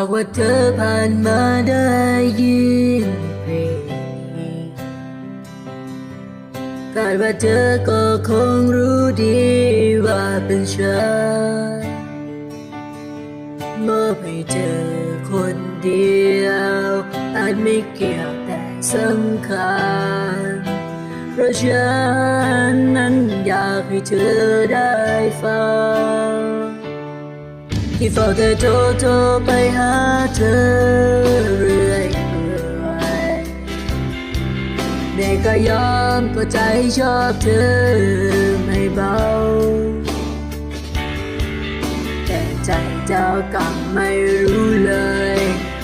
ากว่าเธอผ่านมาได้ยินเพลงคาดว่าเธอก็คงรู้ดีว่าเป็นฉันมอบให้เธอคนเดียวอาจไม่เกี่ยวแต่สำคัญ เพราะฉันนั้นอยากให้เธอได้ฟัง ที่เฝ้าแต่โทรโทรไปหาเธอเรื่อยเปื่อยเด็กก็ยอมก็ใจชอบเธอไม่เบา แต่ใจเจ้ากลับไม่รู้เลย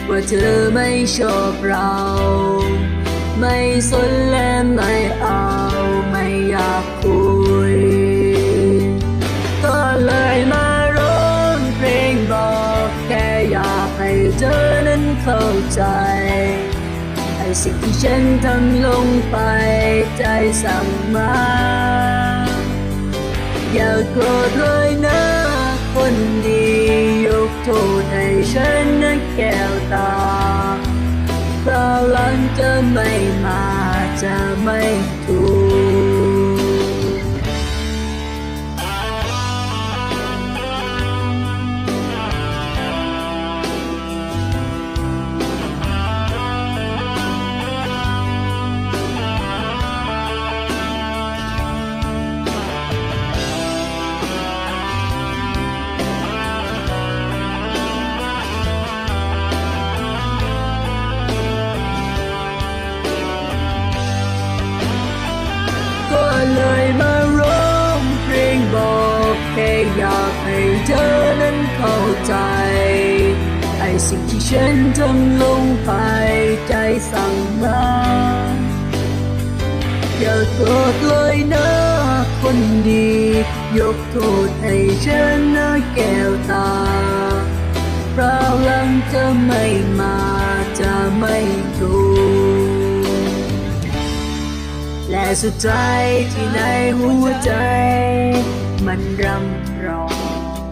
ว่าเธอไม่ชอบเรา ไม่สนและไม่เอา ให้เธอนั้นเข้าใจไอ้สิ่งที่ฉันทำลงไปใจสั่งมา อย่าโกรธเลยนะคนดียกโทษให้ฉันนะแก้วตาคราวหลังจะไม่มาจะไม่ถูก อยากให้เธอนั้นเข้าใจ ไอสิ่งที่ฉันทำลงไปใจสั่งมาอย่าโกรธเลยนะคนดี ยกโทษให้ฉันนะแก้วตาเพราะลังจะไม่มาจะไม่ถูและสุดท้ายที่ในหัวใจ มันรำร้อง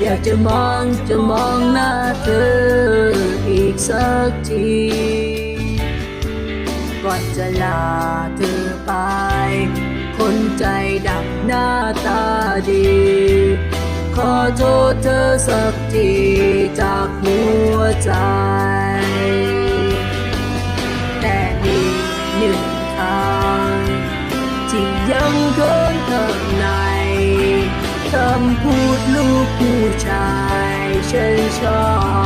อยากจะมองจะมองหน้าเธออีกสักที ก่อนจะลาเธอไป คนใจดำหน้าตาดี ขอโทษเธอสักทีจากหัวใจ พูดลูกผู้ชายฉันชอบ